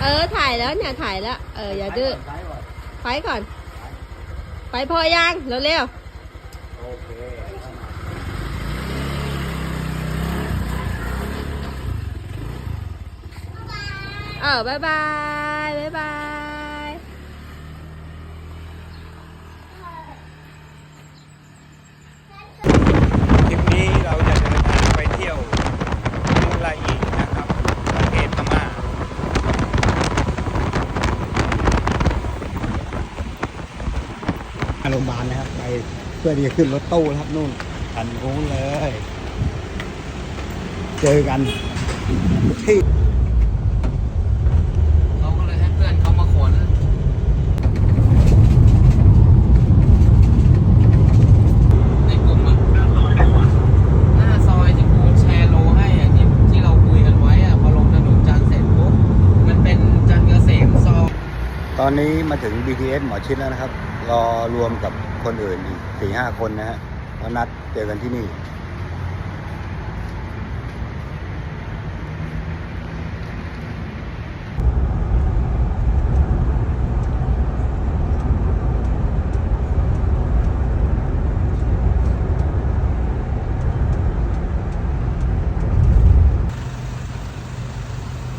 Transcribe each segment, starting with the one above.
เออถ่ายแล้วเนี่ยถ่ายแล้ว เอออย่าดื้อซ้ายก่อนไปก่อน ไปพอยังเร็วโอเคๆเออบายบายบายบาย ทริปนี้เราจะเดินทางไปเที่ยวมูลาอีนะครับ ประเทศพม่า โรงพยาบาลนะครับ ไปเพื่อที่จะขึ้นรถตู้นะครับนู่นคันนู้นเลย เจอกันที่เราก็เลยให้เพื่อนเขามาขนในกลุ่มอะหน้าซอยที่กูแชร์โลให้อะที่ที่เราคุยกันไว้อะพอลงถนนจันทร์เสร็จปุ๊บมันเป็นจันทร์เกษมซอยตอนนี้มาถึง BTS หมอชิดแล้วนะครับ รอรวมกับคนอื่นอีกสี่ห้าคนนะฮะแล้วนัดเจอกันที่นี่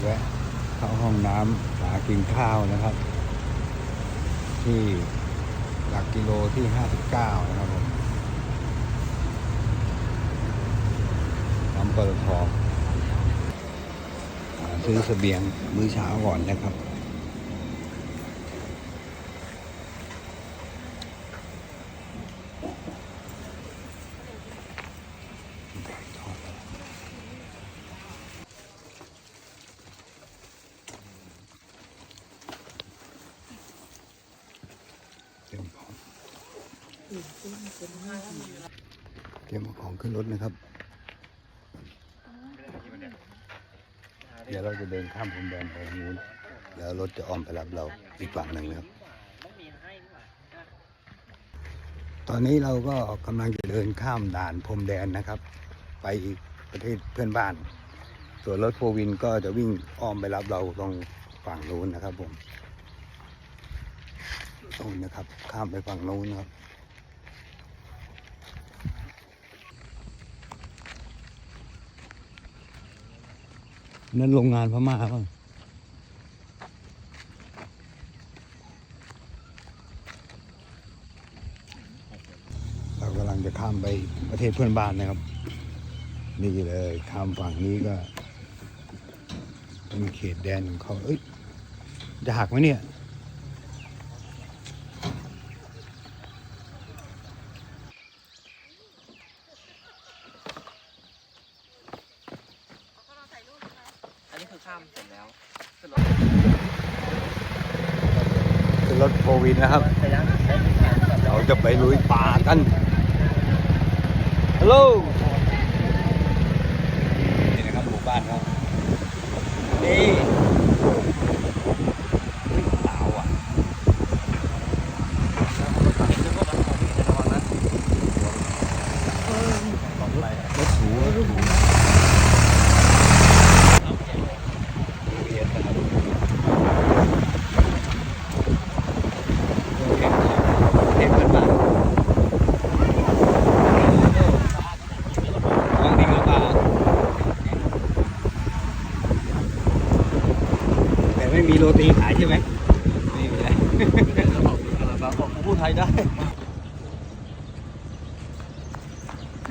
แวะเข้าห้องน้ำหากินข้าวนะครับ ที่ กิโลที่ 59 นะครับผมปั๊มปตทองซื้อเสบียงมื้อเช้าก่อนนะครับ เตรียมของเตรียมเอา ขึ้นรถนะครับ เดี๋ยวเราจะเดินข้ามพรมแดนไปทางนู้นแล้วรถจะอ้อมไปรับเราอีกฝั่งหนึ่งนะครับ ตอนนี้เราก็กำลังจะเดินข้ามด่านพรมแดนนะครับ ไปอีกประเทศเพื่อนบ้าน ส่วนรถโฟวินก็จะวิ่งอ้อมไปรับเราตรงฝั่งนู้นนะครับผมนู้นนะครับ ข้ามไปฝั่งนู้นนะครับ นั่นโรงงานพม่าบ้างเรากำลังจะข้ามไปประเทศเพื่อนบ้านนะครับ นี่เลยข้ามฝั่งนี้ก็เป็นเขตแดนของเขาเอ้ย จะหักไหมเนี่ย อันนี้คือ ข้ามเสร็จแล้วขึ้นรถโฟวินนะครับเราจะไปลุยป่ากันฮัลโหลนี่นะครับหมู่บ้านเขานี่เฮ้ยหนาวอะรถถูรถถูเรียนนะครับ เห็นเพื่อนบ้านลองดีหรือเปล่าแต่ ไม่มีโรตีขายใช่ไหมไม่มีเลยบอกพูดไทยได้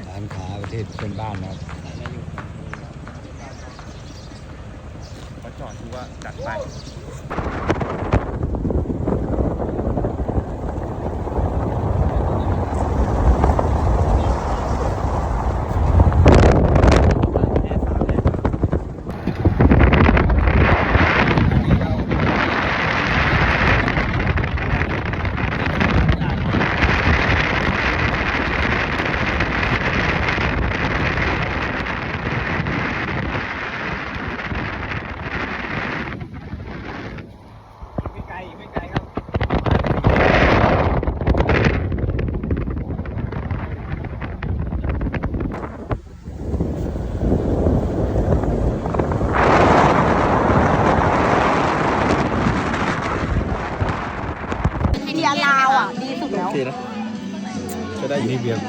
ร้านค้าประเทศเพื่อนบ้านนะครับเขาจอดดูว่าจัดไป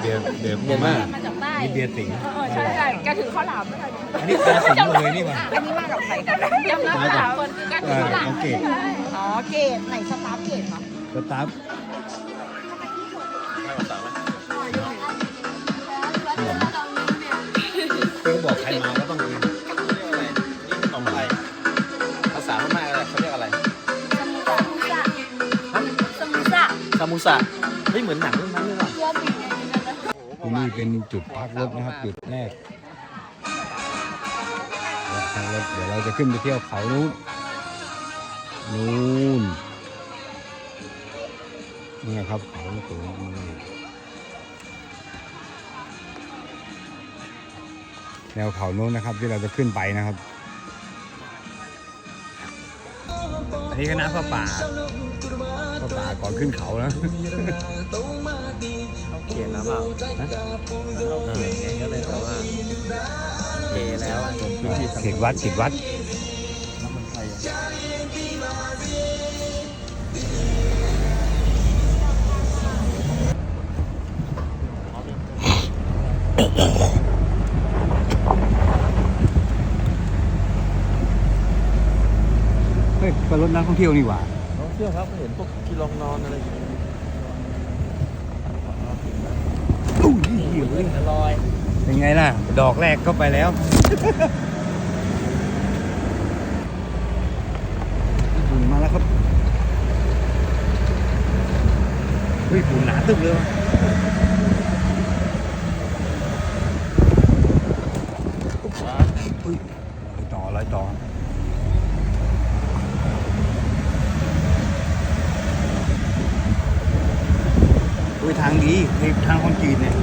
เบียร์เบียร์เบียร์เบียร์มากมาจากใต้นี่เบียร์สิงห์เออใช่ใช่แกถือข้าวหลามไม่ได้อันนี้ปลาสิงห์หมดเลยนี่มาอันนี้มากับใครกันจำได้ไหมคะคนคือการถือข้าวหลามโอเคอ๋อเกตไหนสตาร์ทเกตเหรอสตาร์ทเพื่อบอกใครมาก็ต้องกินเรียกอะไรนี่ขนมไทยภาษาพม่าอะไรเขาเรียกอะไรสมุสะสมุสะซามูสะเฮ้ยเหมือนหนังเรื่องนั้นเลยว่ะ ที่นี่เป็นจุดพักรถนะครับ จุดแรกพักรถเดี๋ยวเราจะขึ้นไปเที่ยวเขานู้นนู้นนี่ครับเขาสูงแนวเขานู้นนะครับที่เราจะขึ้นไปนะครับอันนี้คณะพระป่าพระป่าก่อนขึ้นเขานะ เปล่าเออเขียนก็เลยแต่ว่าเทแล้วอะตรงพื้นที่เขตวัดเขตวัด น้ำมันไทยอะเฮ้ยก็รถนักท่องเที่ยวนี่หว่าน้องเที่ยวครับเห็นพวกที่ลองนอนอะไรอย่างเงี้ย อุ้ยเหี้ยวเลยลอยเป็นไงล่ะ ดอกแรกก็ไปแล้วฝุ่นมาแล้วครับเฮ้ยฝุ่นหนาตึบเลยว่ะอุ้ยลอยต่อลอยต่ออุ้ยทางดีในทางคอนกรีตเนี่ย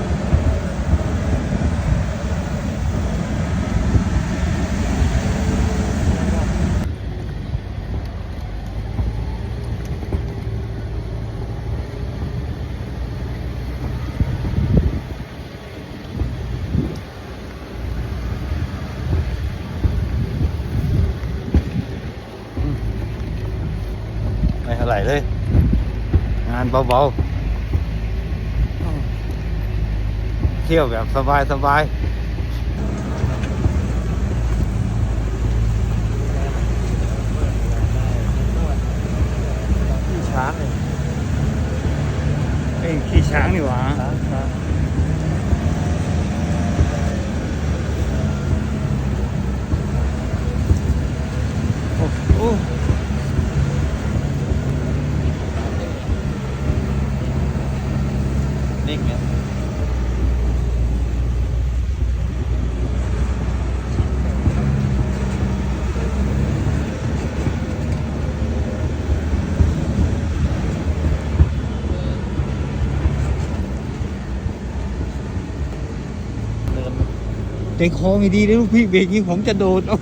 ไม่เท่าไหร่เลย งาน เบาๆเที่ยวแบบสบายๆ ที่ช้างเลย เอ้ยขี่ช้างนี่หว่า ช้างช้าง โอ้โห นิ่งเนี่ย ใจคอไม่ดีเลยลูกพี่เบรกนี้ผมจะโดดเอ้า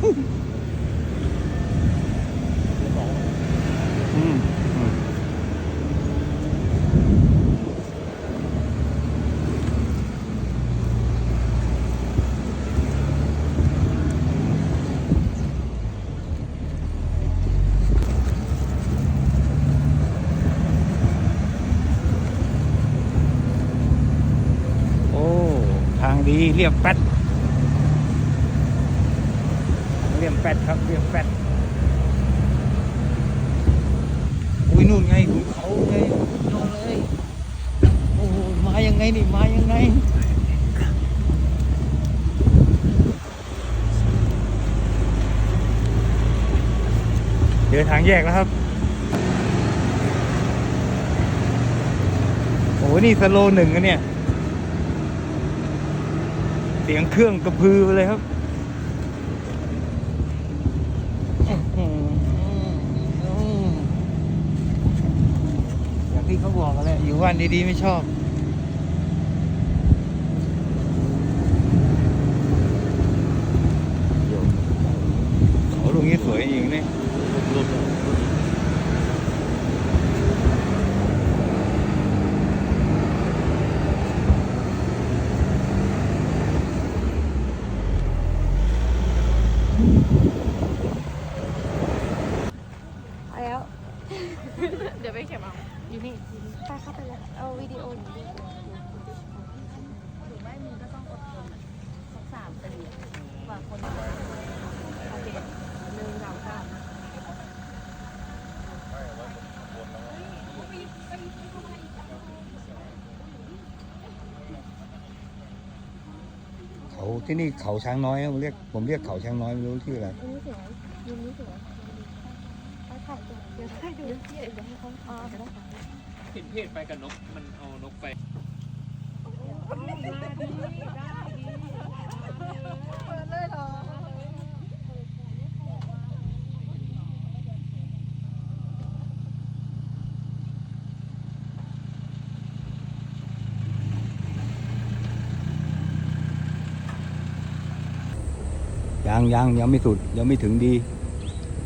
อืมอืมโอ้ทางดีเรียบแป๊ด เรียบแป๊ดครับเรียบแป๊ดอุ้ยนู่นไงขุนเขาไงนู่นเลยโอ้โหมายังไงนี่มายังไงเจอทางแยกแล้วครับโอ้โหนี่สโลว์หนึ่งอะเนี่ย เสียงเครื่องกระพือเลยครับอย่าง ที่เขาบอกกันแหละอยู่บ้านดีๆไม่ชอบเขาตรงนี้สวยจริงเนี่ย รุ่นๆ ไปแล้ว เดี๋ยวไปเก็บเอาอยู่นี่อยู่นี่ ไปเข้าไปแล้วเอาวิดีโอหนูดู หรือไม่มึงก็ต้องอดทนอะสักสามปีอะกว่าคนจะโอเคหนึ่งสองสาม เขา ที่นี่เขาช้างน้อยผมเรียกผมเรียกเขาช้างน้อยไม่รู้ชื่ออะไรนี่สวยมุมนี้สวยถ่ายเดี๋ยวให้ดูเดี๋ยวให้เขาอ๋อเดี๋ยวได้ค่ะเห็นเพจไปกับนกมันเอานกไป ยังยังยังไม่สุด ยังไม่ถึงดี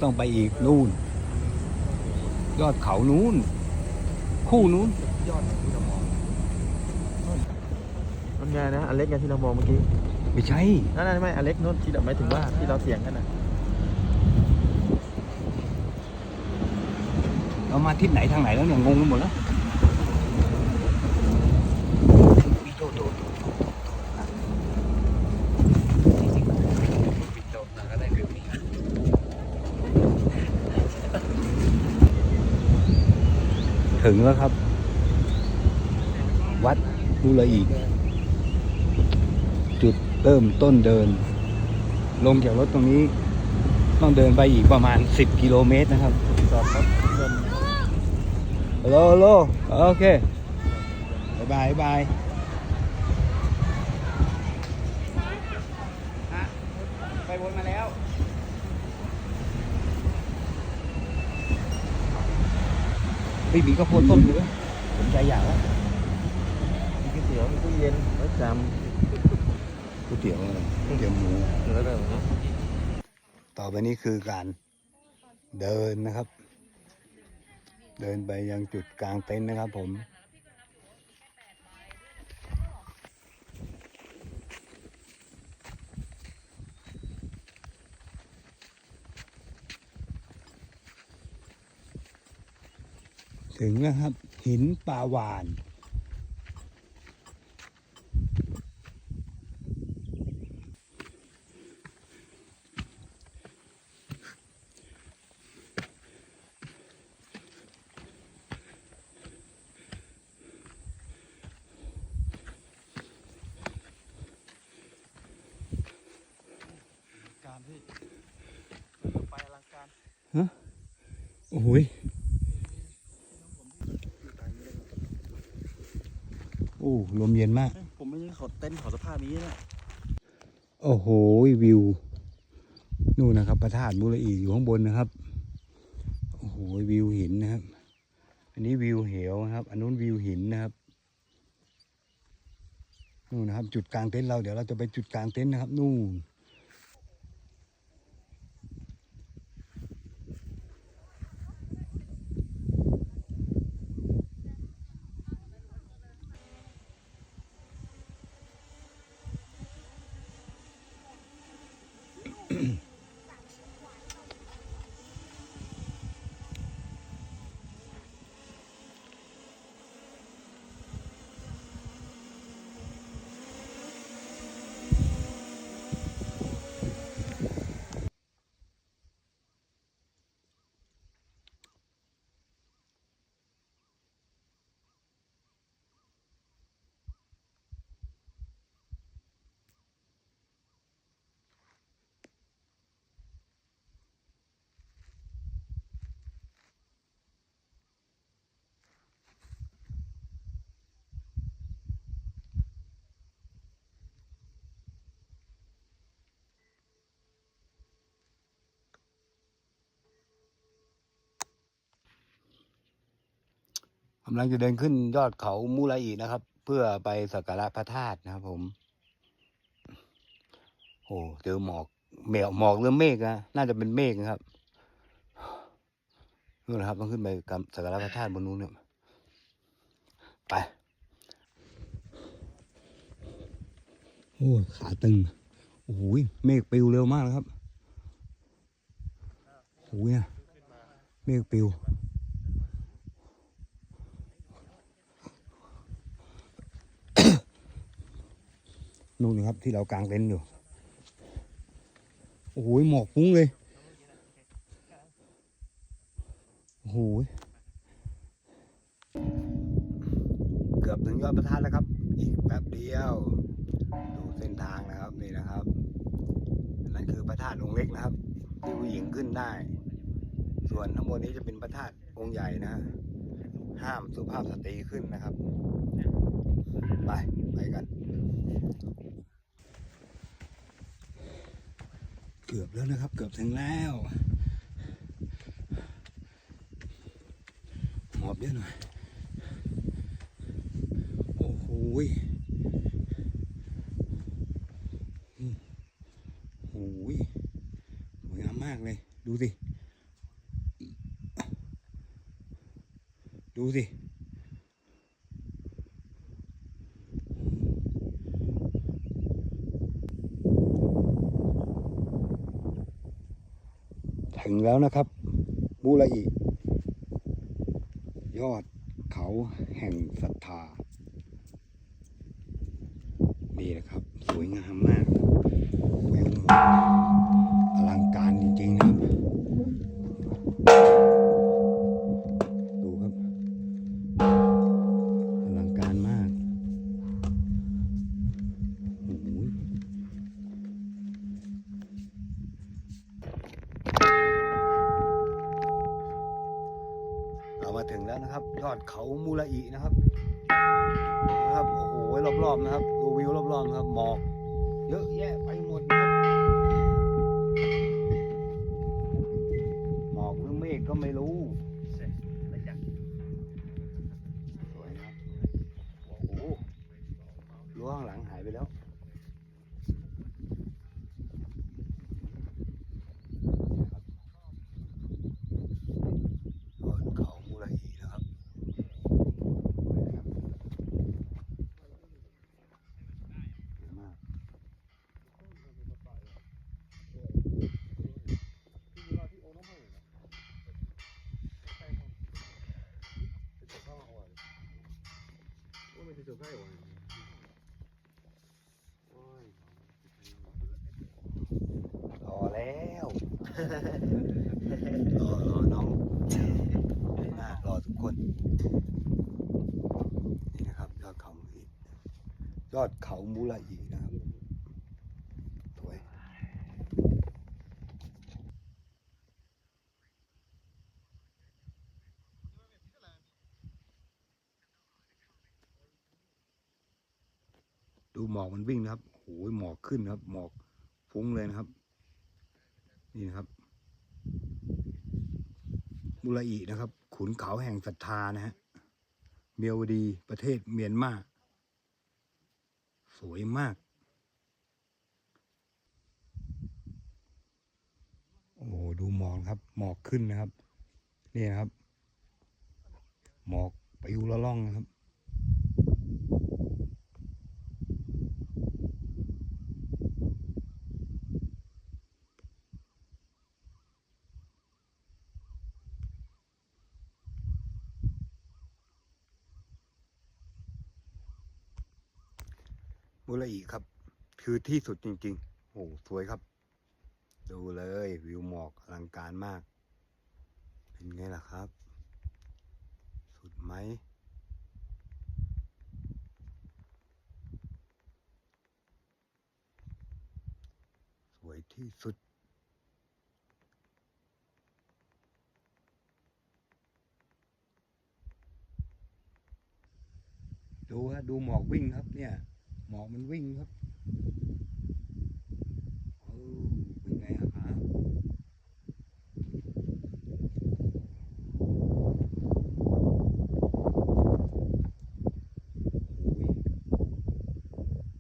ต้องไปอีกนู่น ยอดเขานู้น คู่นู้นนั่นไงนะอเล็กไงที่เรามองเมื่อกี้ไม่ใช่นั่นนั่นไม่อเล็กนู่นที่เราหมายถึงว่าที่เราเสียงกันนะเรามาทิศไหนทางไหนแล้วเนี่ยงงไปหมดแล้วโตโตโต ถึงแล้วครับ วัดบุรอีก จุดเริ่มต้นเดิน ลงจากรถตรงนี้ ต้องเดินไปอีกประมาณ 10 กิโลเมตรนะครับจอดครับฮัลโหลฮัลโหลโอเคบายบายบายไปวนมาแล้ว เฮ้ยมีข้าวโพดต้มอยู่ด้วยสนใจอยากแล้วมีก๋วยเตี๋ยวมีตู้เย็นไว้จก๋วยเตี๋ยวอะไรก๋วยเตี๋ยวหมูำแล้วก็ต่อไปนี้คือการเดินนะครับ เดินไปยังจุดกลางเต็นท์นะครับผม ถึงแล้วครับ หินปลาวานการที่ไปอลังการโอ้โหยโอ้ ลมเย็นมาก ผมไม่ใช่เขาเต้นเขาสภาพนี้นะโอ้โหวิว นู่นนะครับพระธาตุบุรอีอยู่ข้างบนนะครับ โอ้โหวิวหินนะครับ อันนี้วิวเหวนะครับ อันนู้นวิวหินนะครับนู่นนะครับ จุดกลางเต็นท์เราเดี๋ยวเราจะไปจุดกลางเต็นท์นะครับ นู่นำลังจะเดินขึ้นยอดเขามูไรอีนะครับ เพื่อไปสักการะพระธาตุนะครับผม โอ้เจอหมอกเมฆหมอกหรือเมฆนะน่าจะเป็นเมฆนะครับนู่นนะครับ ต้องขึ้นไปกับสักการะพระธาตุบนนู้นเนี่ยไปโอ้ขาตึงโอ้โหเมฆปลิวเร็วมากนะครับโอ้ยเมฆปลิว นู่นนะครับที่เรากางเต็นท์อยู่ โอ้โหหมอกฟุ้งเลย โอ้โห เกือบถึงยอดพระธาตุแล้วครับ อีกแป๊บเดียว ดูเส้นทางนะครับนี่นะครับ นั่นคือพระธาตุองค์เล็กนะครับ ที่ผู้หญิงขึ้นได้ ส่วนข้างบนนี้จะเป็นพระธาตุองค์ใหญ่นะ ห้ามสุภาพสตรีขึ้นนะครับ ไปไปกัน เกือบแล้วนะครับ เกือบถึงแล้วหอบเยอะหน่อย โอ้โหยอืมโอ้โหยสวยงามมากเลย ดูสิ ดูสิ ถึง แล้วนะครับบูระอียอดเขาแห่งศรัทธา ยอดเขามูลอีนะครับนะครับ โอ้โหรอบๆนะครับ ดูวิวรอบๆนะครับ หมอก เยอะแยะไปหมดนะครับ หมอกหรือเมฆก็ไม่รู้ สวยนะครับ โอ้โหรั้วข้างหลังหายไปแล้ว ยอดเขามูลอีนะครับสวยนะครับสวยมาก รอแล้วรอรอน้องมากรอทุกคน นี่นะครับ ยอดเขามูลอียอดเขามูลอีนะครับ สวย ดูหม อกมันวิ่งนะครับโอ้ยหมอกขึ้นนะครับ หมอกฟุ้งเลยนะครับ นี่นะครับ มุระอีนะครับ ขุนเขาแห่งศรัทธานะฮะเมียวดีประเทศเมียนมาสวยมาก โอ้โหดูหมอกครับ หมอกขึ้นนะครับ นี่นะครับ หมอกปลิวละล่องนะครับ มุระอีครับ คือที่สุดจริง ๆ โอ้สวยครับ ดูเลยวิวหมอกอลังการมาก เป็นไงล่ะครับ สุดไหมสวยที่สุดดูฮะดูหมอกวิ่งครับเนี่ย หมอกมันวิ่งครับเออเป็นไงอะครับโอ้ย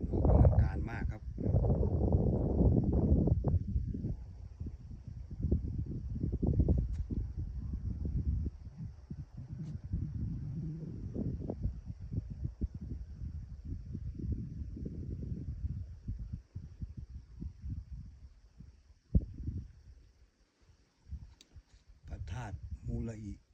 หมอกอลังการมากครับ พระธาตุ มู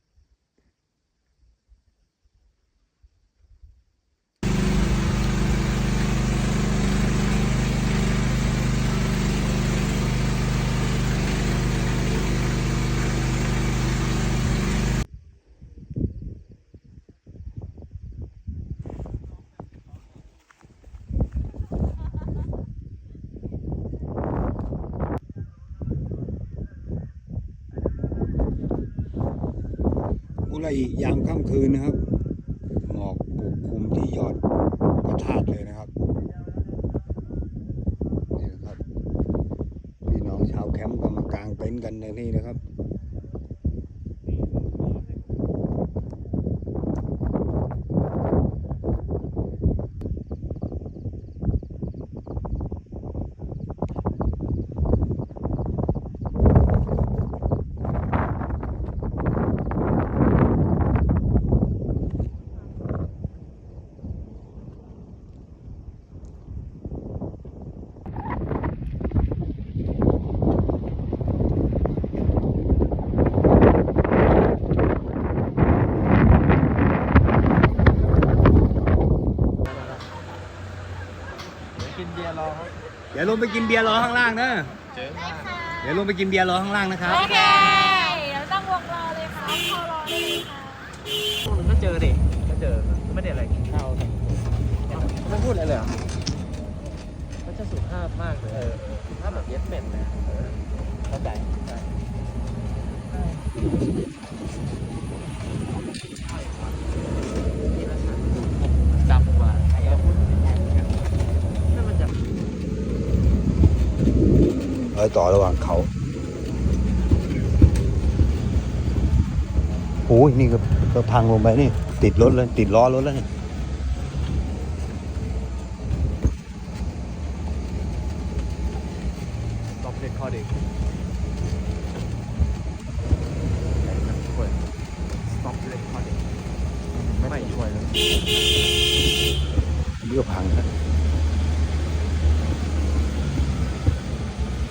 ็อีกยามค่ำคืนนะครับ หมอกปกคลุมที่ยอดพระธาตุเลยนะครับนี่นะครับพี่น้องชาวแคมป์ก็มากางเต็นท์กันในนี่นะครับ กินเบียร์รอครับ เดี๋ยวล งไปกินเบียร์รอข้างล่างนะเดี๋ยวลงไปกินเบียร์รอข้างล่างนะครับโอเคเดี๋ยวต้องวงรอเลยค่ะพอรอเลยค่ะพวกนึงก็เจอดิก็เจอไม่ได้อะไรกินข้าวกันไม่พูดอะไรเลยเหรอเขาจะสุภาพมากเลยเออสุภาพแบบเย็ดเป็ดเลยเออเข้าใจใช่จำว่าใครจะพูดนั่นมันจะ รอยต่อระหว่างเขาโอ้ยนี่ก็ก็พังลงไปนี่ ติดรถเลย ติดล้อรถแล้วเนี่ยตอบเด็กคอเด็กสต็อปเล็กคอเด็กไม่ช่วยเลยนี่ก็พังนะ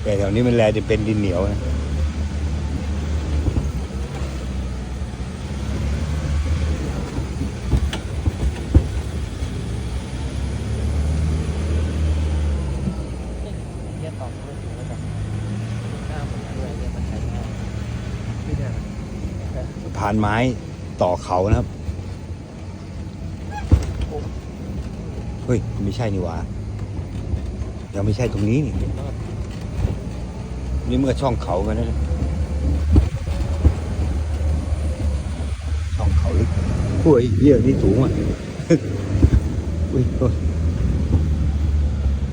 แต่แถวนี้มันแลจะเป็นดินเหนียวนะผ่ายไม่ได้สะพานไม้ต่อเขานะครับ เฮ้ย ไม่ใช่นี่หว่ายังไม่ใช่ตรงนี้นี่ นี่เมื่อช่องเขากันนะช่องเขาลึกโอ้ยเยี่ยนี่สูงอะอุ้ยโอ้ย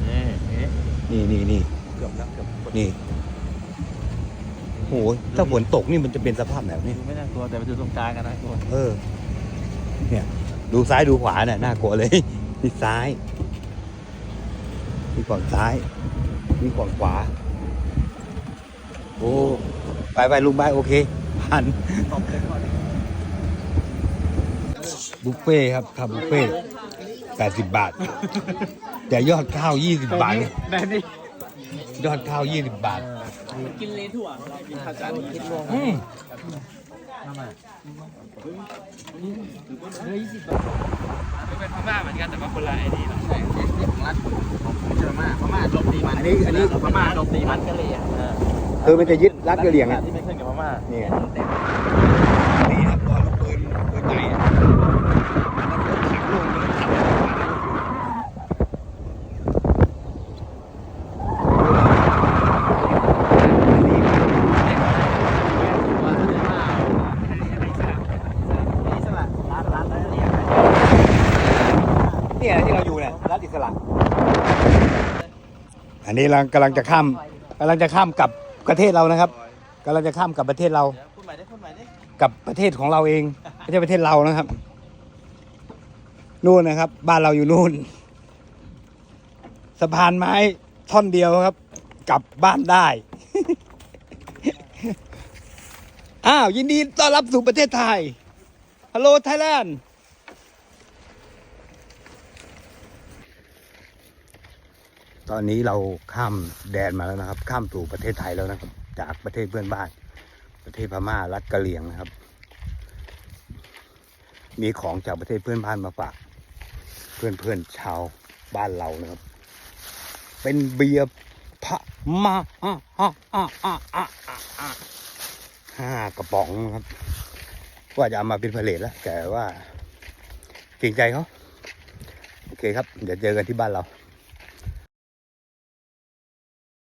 เอ๊ะเอ๊ะนี่นี่นี่เกือบแล้วเกือบนี่โอ้ยถ้าฝนตกนี่มันจะเป็นสภาพแบบนี้ดูไม่น่ากลัวแต่ไปดูตรงกลางกันนะกลัวเออ เนี่ยดูซ้ายดูขวาเนี่ยน่ากลัวเลยนี่ซ้ายนี่ฝั่งซ้ายนี่ฝั่งขวา โอ้ไปไปลุงไปโอเคผ่านตอบเล็กคอเด็กบุฟเฟ่ต์ครับครับบุฟเฟ่แปดสิบบาท แต่ยอดข้าวยี่สิบบาทเนี่ยแม่นี่ยอดข้าวยี่สิบบาท กินเลถั่วเรากินข้าวจานคิดรวม อืมเป็นพม่าเหมือนกันแต่ว่าคนละไอ้นี่เนาะใช่เด็กของรัฐของไม่ใช่พม่าพม่าโจมตีมันอันนี้อันนี้พม่าโจมตีมันก็เลยอะคือมันจะยึดรัดกระเหลี่ยงอะที่ไม่ขึ้นกับพม่านี่ไงนี่ครับตอนลูกปืนปืนใหญ่อะขังลงเลยขัง เนี่ยที่เราอยู่เนี่ยรัฐอิสระ อันนี้เรากำลังจะข้ามกำลังจะข้ามกับประเทศเรานะครับกำลังจะข้ามกับประเทศเราพูดใหม่ได้พูดใหม่ได้กับประเทศของเราเองไม่ใช่ประเทศเรานะครับ นู่นนะครับ บ้านเราอยู่นู่นสะพานไม้ท่อนเดียวครับ กลับบ้านได้ อ้าวยินดีต้อนรับสู่ประเทศไทยฮัลโหลไทยแลนด์ ตอนนี้เราข้ามแดนมาแล้วนะครับ ข้ามสู่ประเทศไทยแล้วนะครับ จากประเทศเพื่อนบ้าน ประเทศพม่ารัฐกะเหรี่ยงนะครับ มีของจากประเทศเพื่อนบ้านมาฝาก เพื่อนเพื่อนๆชาวบ้านเรานะครับ เป็นเบียร์พะมาอะอะอะอะอะอะห้ากระป๋องครับว่าจะเอามาเป็นผลิตแล้วแต่ว่าเกรงใจเขาโอเคครับ เดี๋ยวเจอกันที่บ้านเรา